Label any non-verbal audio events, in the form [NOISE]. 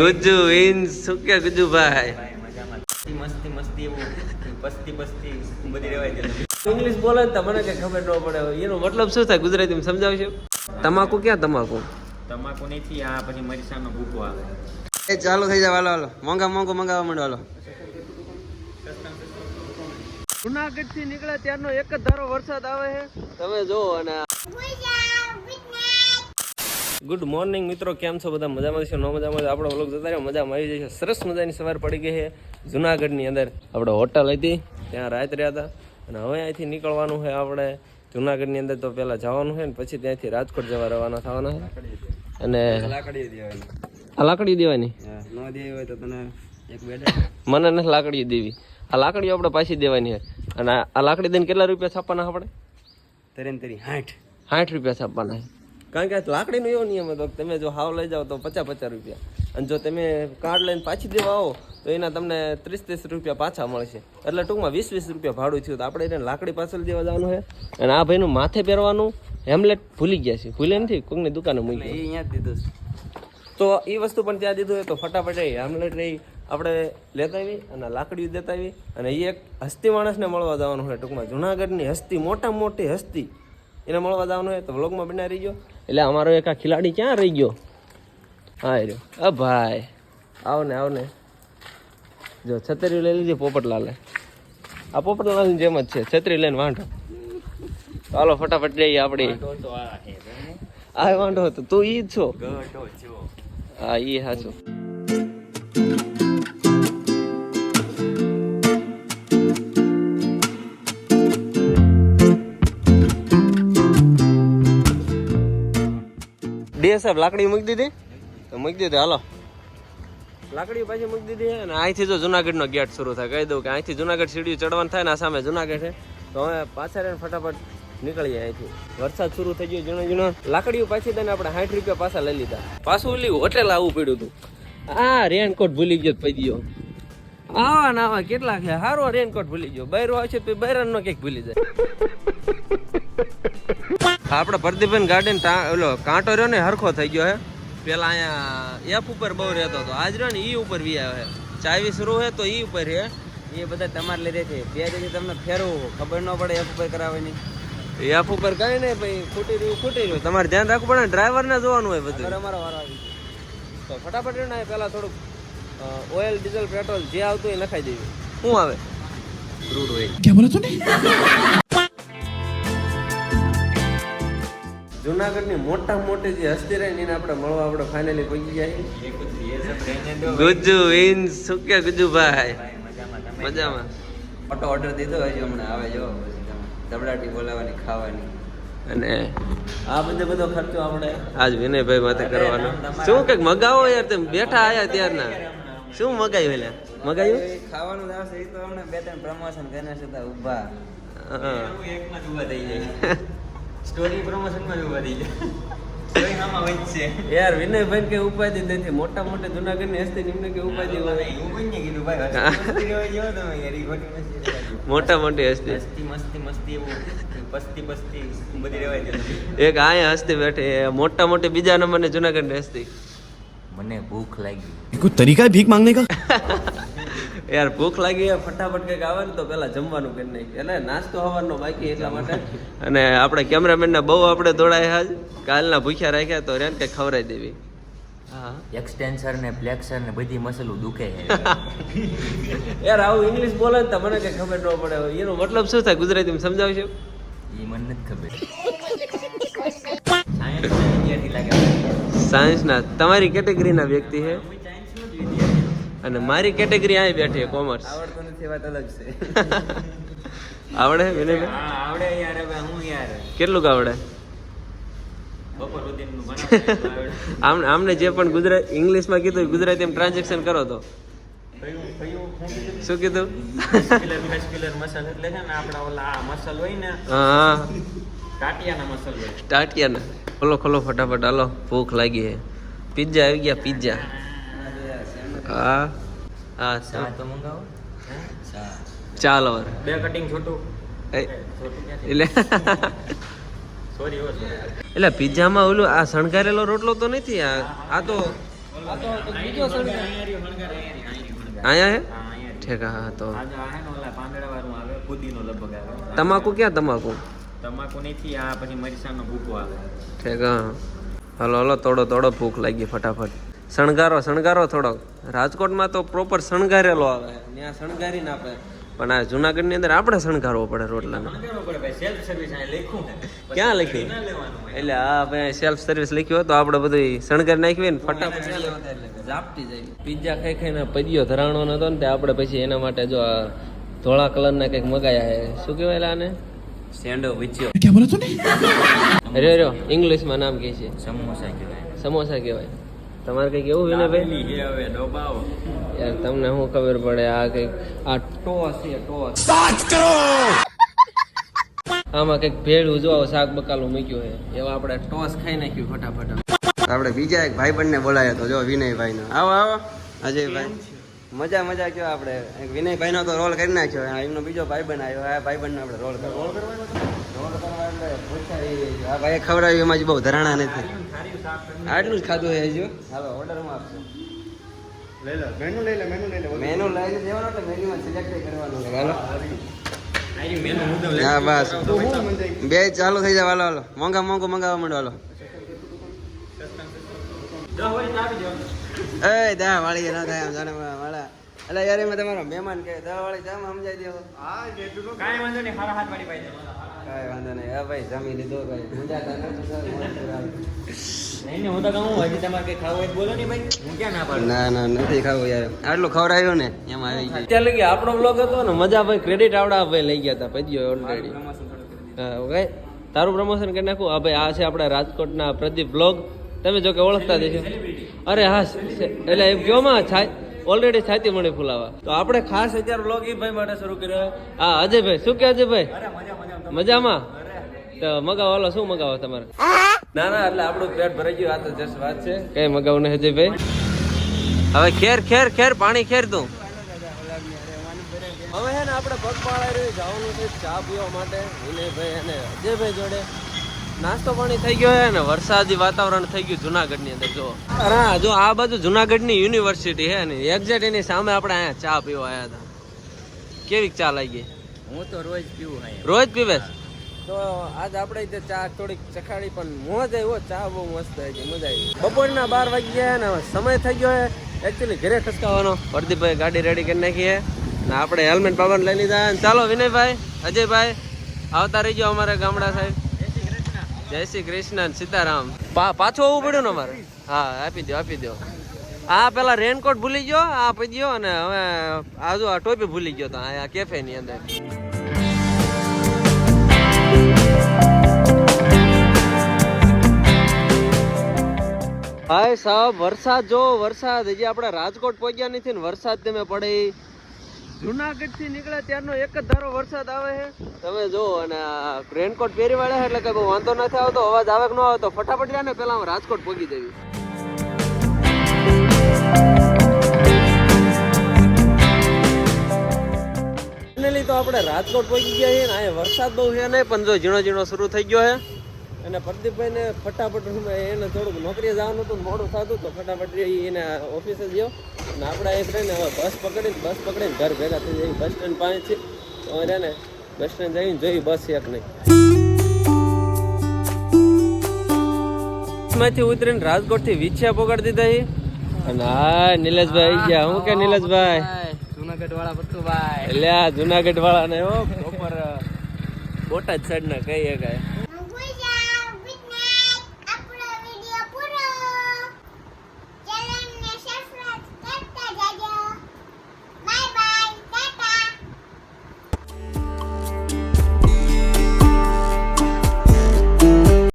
Gujju in શું કે ભાઈ? મસ્તી મસ્તી મસ્તી એવું. પસ્તી પસ્તી બધી રેવાય છે. ઇંગ્લિશ બોલે ને તો મને કઈ ખબર ન પડે. એનો મતલબ શું થાય? ગુજરાતીમાં સમજાવશો? તમાકુ ક્યાં તમાકુ? તમાકુ નથી આ પછી મરીસાનો ભૂકો આવે. એ ચાલુ થઈ જાય હાલો હાલો. મોંઘા મોંઘો મંગાવવા માંડો હાલો. જુનાગઢથી નીકળ્યા ત્યારનો એક જ ધારો વરસાદ આવે છે. તમે જો અને ગુડ મોર્નિંગ મિત્રો. કેમ છો? બધા મજામાં છો? ન મજામાં આપણો વ્લોગ જતા રહ્યો મજામાં આવી જશે. સરસ મજાની સવાર પડી ગઈ છે જુનાગઢની અંદર. આપણે હોટલ હતી. ત્યાં રાત રહ્યા હતા. અને હવે અહીંથી નીકળવાનું છે આપણે જુનાગઢની અંદર. તો પહેલા જવાનું છે ને પછી ત્યાંથી રાજકોટ જવા રવાના થવાના છે. અને લાકડી દેવાની. આ લાકડી દેવાની? મને નથી લાકડી દેવી. આ લાકડીઓ આપણે પાછી દેવાની છે. અને આ- લાકડી દઈને કેટલા રૂપિયા છાપવાના આપણે? તરી તરી હાઠ. સાઠ રૂપિયા છાપવાના છે. કારણ કે લાકડીનો એવો નિયમ હતો કે તમે જો હાવ લઈ જાઓ તો પચાસ પચાસ રૂપિયા. અને જો તમે કાર્ડ લઈને પાછી દેવા આવો તો એના તમને ત્રીસ ત્રીસ રૂપિયા પાછા મળશે. એટલે ટૂંકમાં વીસ વીસ રૂપિયા ભાડું થયું. તો આપણે એને લાકડી પાછળ દેવા જવાનું છે. અને આ ભાઈનું માથે પહેરવાનું હેમલેટ ભૂલી ગયા છે. ભૂલે નથી? કોઈકની દુકાને મૂકી એ અહીંયા દીધું છે. તો એ વસ્તુ પણ ત્યાં દીધું હોય તો ફટાફટ હેમલેટ રહી આપણે લેતા આવી અને લાકડીઓ દેતા આવી અને એ એક હસ્તી માણસને મળવા જવાનું હોય ટૂંકમાં. જુનાગઢની હસ્તી મોટા મોટી હસ્તી. એને મળવા જવાનું હોય તો વ્લોગમાં બના રહી ગયો એટલે અમારો એક આ ખિલાડી ક્યાં રહી ગયો? હા રહ્યો અ ભાઈ. આવો ને આવો ને. જો છત્રી લઈ લીધી પોપટલાલે. આ પોપટલાલની જેમ જ છે. છત્રી લઈને વાંઢો. ચાલો ફટાફટ લઈએ આપણી. આ હે વાંઢો હતો. તું ઈ જ છો? હા ઈ સાચું ડે સાહેબ લાકડી મૂકી દીધી? તો મૂકી દીધી હાલો. લાકડી પાછી મૂકી દીધી. અને અહીંથી જો જુનાગઢનો ગેટ શરૂ થાય કહી દઉં કે અહીંથી જુનાગઢ સીડી ચડવાનું થાય ને આ સામે જુનાગઢ છે. તો હવે પાછા રહીને ફટાફટ નીકળીએ અહીંથી. વરસાદ શરૂ થઈ ગયો ઝીણો ઝીણો. લાકડીઓ પાછી દઈને આપણે સાઠ રૂપિયા પાછા લઈ લીધા. પાછું ઓલી હોટેલ આવવું પડ્યું હતું. આ રેનકોટ ભૂલી ગયો પડી ગયો. આવા ના આવા કેટલા છે? સારો રેનકોટ ભૂલી ગયો. બૈરો આવશે તો બૈરાન નો કંઈક ભૂલી જાય. આપણે પ્રદીપન ગાર્ડન ઓલો કાંટો રહ્યો ને હરખો થઈ ગયો હે. પેલા અહીંયા એફ ઉપર બહુ રહેતો હતો. આજ રહ્યો ને ઈ ઉપર વી આવે. ચાવી શરૂ હે તો ઈ ઉપર હે. એ બધા તમારે લીધે છે. બે દિવસથી તમને ફેરવું. ખબર ન પડે એફ ઉપર કરાવવાની. એફ ઉપર કઈ નહીં ભાઈ ખૂટી રહ્યું ખૂટી રહ્યું. તમારે ધ્યાન રાખવું પડે ડ્રાઈવર ને જોવાનું હોય બધું. અમારો વારો આવી તો ફટાફટ રહ્યો ને પેલા થોડુંક ઓઇલ ડીઝલ પેટ્રોલ જે આવતું એ નખાઈ દેવું શું આવે? રૂડ હોય જુનાગઢની મોટા મોટી જે હસ્તી રહી એને આપણે મળવા આપણે ફાઇનલી પહોંચી જાય રહેને ઇન શું કે ગુજ્જુભાઈ ભાઈ? મજામાં. મજામાં ઓટો ઓર્ડર દીધો હજી હમણાં આવે જો દબડાટી બોલાવવાની ખાવાની. અને આ બધો બધો ખર્ચો આપણે આજ વિનયભાઈ માથે કરવાનો. શું કંઈક મગાવો યાર તમે? બેઠા આયા ત્યારના. શું મગાવ્યું એટલે? મગાવ્યું ખાવાનું આવશે એ તો હમણાં બે ત્રણ પ્રમોશન કરીને છતાં ઊભા. હા. એકમાં જ ઊભા થઈ જાય. [LAUGHS] સ્ટોરી પ્રમોશનમાં જોવા દઈ ગયા. યાર વિનયભાઈ કે ઉપાધિ નથી. મોટા મોટા જુનાગઢની હસ્તી નિમ્ન કે ઉપાધિ કીધું ભાઈ મોટા મોટી હસ્તી. હસ્તી મસ્તી મસ્તી એવું. પસ્તી પસ્તી બધી રેવાય એક આયા હસ્તી બેઠે મોટા મોટી બીજા નંબર ને જુનાગઢની હસ્તી. મને ભૂખ લાગી. કોઈ તરીકા ભીખ માંગને કા? [LAUGHS] યાર ભૂખ લાગી ફટાફટ કંઈક આવે ને તો પેલા જમવાનું કરી નાખી એટલે નાસ્તો હવાનો બાકી એટલા માટે. અને આપણે કેમેરામેન ને બહુ આપણે દોડાયા આજ કાલના ભૂખ્યા રાખ્યા તો રેન કંઈક ખવડાવી દેવી. હા. એક્સટેન્સર ને ફ્લેક્સર ને બધી મસલું દુખે [LAUGHS] યાર આવું ઇંગ્લિશ બોલે ને તો મને કઈ ખબર ન પડે. એનો મતલબ શું થાય? ગુજરાતીમાં સમજાવશો? એ મને નથી ખબર. સાયન્સના તમારી કેટેગરીના વ્યક્તિ છે? અને મારી કેટેગરી અહીં બેઠી કોમર્સ આવડતું નથી વાત અલગ છે. આવડે વિનય હા આવડે યાર હવે હું યાર? કેટલું આવડે? બપોર આમ આમને જે પણ ગુજરાત ઇંગ્લિશમાં કીધું ગુજરાતી એમ ટ્રાન્ઝેક્શન કરો તો. શું કીધું? શું મસ્ક્યુલર મસ્ક્યુલર મસલ એટલે છે ને આપણા ઓલા આ મસલ હોય ને હા. ટાટિયાના મસલ હોય. ટાટિયાના. ખોલો ખોલો ફટાફટ હાલો ભૂખ લાગી છે. પિઝા આવી ગયા પિઝા. હા. હા ચા તો મંગાવો. ચા. ચાલો બે કટિંગ છોટું. એટલે સોરી હો એટલે પિઝામાં ઓલું આ શણગારેલો રોટલો તો નથી આ આ તો આ તો તો બીજો શણગાર. અહીંયા. ઠીક હા તો. તમાકુ ક્યાં તમાકુ? તમાકુ નથી આ પછી મરચાંનો ભૂકો આવે. ઠેકા હા. હલો હલો તોડો તોડો ભૂખ લાગી ફટાફટ. શણગારો શણગારો થોડોક. રાજકોટમાં તો પ્રોપર શણગારેલો આવે. ત્યાં શણગારી ના આપે પણ આ જુનાગઢની અંદર આપણે શણગારવો પડે રોટલા શણગારવું સેલ્ફ સર્વિસ અહીંયા લખ્યું ક્યાં લખ્યું? ના. એટલે આ ભાઈ સેલ્ફ સર્વિસ લખ્યું હોય તો આપણે બધું શણગાર નાખ્યું ને ફટાફટ. ઝાપટી જાય. પિઝા ખાઈ ખાઈને પદ્યો ધરાણો નતો ને તે આપણે પછી એના માટે જો આ ધોળા કલરના કંઈક મગાયા છે. શું કહેવાય આને? સેન્ડો વિચ્યો. રહ્યો રહ્યો ઇંગ્લિશમાં નામ કહે છે. સમોસા કહેવાય. સમોસા કહેવાય. તમારે કઈ એવું હોય ભાઈ? છે હવે ડોબાઓ યાર તમને શું ખબર પડે આ કંઈક આ ટોસ છે ટોસ આમાં કંઈક ભેળું જો શાક બકાલું મૂક્યું છે. એવા આપણે ટોસ ખાઈ નાખ્યું ફટાફટ આપણે બીજા એક ભાઈબંધને બોલાયો તો જો વિનયભાઈનો. આવો આવો. અજયભાઈ. મજા મજા કયો આપણે? વિનયભાઈ નો તો રોલ કરી નાખ્યો. એમનો બીજો ભાઈબંધ આવ્યો. આ ભાઈબંધનો આપણે રોલ કરો રોલ કરવાનો રોલ કરવા એટલે પૂછાય. આ ભાઈ ખવડાવ્યું એમાં જ બહુ ધરાણા નથી. આટલું જ ખાધું છે હજુ હાલો ઓર્ડરમાં આપશો? લઈ લો મેનુ લઈ લે મેનુ લઈ લે. મેનુ લઈને દેવાનો તો મેન્યુમાં સિલેક્ટ કરવાનું. છે હાલો હા. બસ. બે ચાલુ થઈ જાય હાલો હાલો. મોંઘા મોંઘું મંગાવવા માંડો હાલો. એ દા વાળી ના થાય આમ જાણે વાળા. એટલે યાર એમાં તમારો મહેમાન કે દા વાળી જામ સમજાઈ દેવો હા. કાંઈ વાંધો નહીં હારા હાથ વાળી ભાઈ કાંઈ વાંધો નહીં. હા ભાઈ જમી લીધો ભાઈ. મુંજાતા નથી સર નહીં નહીં હું તો કહું હજી તમારે કઈ ખાવું હોય તો બોલો નહીં ભાઈ. હું ક્યાં ના ના ના નથી ખાવું યાર. આટલું ખવડાવ્યું ને એમાં આવી ગયું. લગી આપણો બ્લોગ હતો ને મજા ભાઈ ક્રેડિટ આવડા ભાઈ લઈ ગયા હતા પદ્યો ઓલરેડી તારું પ્રમોશન કરી નાખું? હા ભાઈ આ છે આપણા રાજકોટના પ્રદીપ બ્લોગ તમે જો કે ઓળખતા દેશો અરે હા એટલે એમ કયો માં છાય ઓલરેડી છાતી મળી ફુલાવા. તો આપણે ખાસ અત્યારે બ્લોગ એ ભાઈ માટે શરૂ કર્યો. હા અજયભાઈ શું કે અજયભાઈ? અરે મજા મજા. મજામાં? તો મગાવો હાલો શું મગાવો તમારે? ના ના એટલે આપણું પેટ ભરાઈ ગયું આ તો જસ્ટ વાત છે. કઈ મગાવું નહીં હજીભાઈ હવે ખેર ખેર ખેર પાણી ખેર તું. હવે હે ને આપણે પગપાળા રહી જવાનું છે ચા પીવા માટે વિનયભાઈ અને અજયભાઈ જોડે. નાસ્તો પાણી થઈ ગયો છે ને વરસાદી વાતાવરણ થઈ ગયું જુનાગઢની અંદર જો અરે હા જો આ બાજુ જુનાગઢની યુનિવર્સિટી હે ને એક્ઝેક્ટ એની સામે આપણે અહીંયા ચા પીવા આવ્યા હતા. કેવી ચા લાગી? હું તો રોજ પીવું રોજ પીવે છે? તો આજ આપણે તે ચા થોડીક ચખાડી, પણ મોજ આવ્યો ચા બહુ મસ્ત આવી મજા આવી બપોરના બાર વાગી ગયા ને સમય થઈ ગયો છે એકચ્યુઅલી ઘરે ખસકાવાનો. પ્રદીપભાઈ ગાડી રેડી કરી નાખી છે ને આપણે હેલ્મેટ બાબાને લઈ લીધા. અને ચાલો વિનયભાઈ, અજયભાઈ, આવતા રહી ગયો અમારા ગામડા સાહેબ. જય શ્રી કૃષ્ણ. સીતારામ. પાછું આવવું પડ્યું ને અમારે? હા, આપી દો આપી દો આ પેલા રેનકોટ ભૂલી ગયો, આ આપી ગયો અને હવે આજુ આ ટોપી ભૂલી ગયો તો આ કેફે ની અંદર. હાય સાહેબ, વરસાદ જો, વરસાદ. હજી આપણે રાજકોટ પહોંચ્યા નથી ને વરસાદ તમે પડે. જુનાગઢથી નીકળે ત્યારનો એક જ ધારો વરસાદ આવે છે. તમે જો, અને રેનકોટ પહેરી વાળ્યા છે એટલે બહુ વાંધો નથી આવતો, અવાજ આવે કે ન આવે તો ફટાફટ રહ્યા ને, પેલા રાજકોટ પહોંચી દેવી તો આપણે રાજકોટ પહોંચી ગયા છીએ ને, અહીંયા વરસાદ બહુ છે નહીં, પણ જો ઝીણો ઝીણો શરૂ થઈ ગયો છે. અને પ્રદીપભાઈને ફટાફટ એને થોડુંક નોકરીએ જવાનું હતું મોડું થતું તો ફટાફટ એને ઓફિસે ગયો. અને આપણે એક રહીને હવે બસ પકડીને બસ પકડીને ઘર ભેગા થઈ જઈ બસ સ્ટેન્ડ પાસે છે તો હવે બસ સ્ટેન્ડ જઈને જોઈ બસ એક નહીં. માંથી ઉતરીને રાજકોટથી વિછ્યા પકડી દીધા અને હા નીલેશભાઈ ગયા. હું કે નિલેશભાઈ? જુનાગઢ વાળા પત્તુભાઈ એટલે જુનાગઢ વાળા ને પ્રોપર બોટાદ સાઈડ ના કઈ. એકાય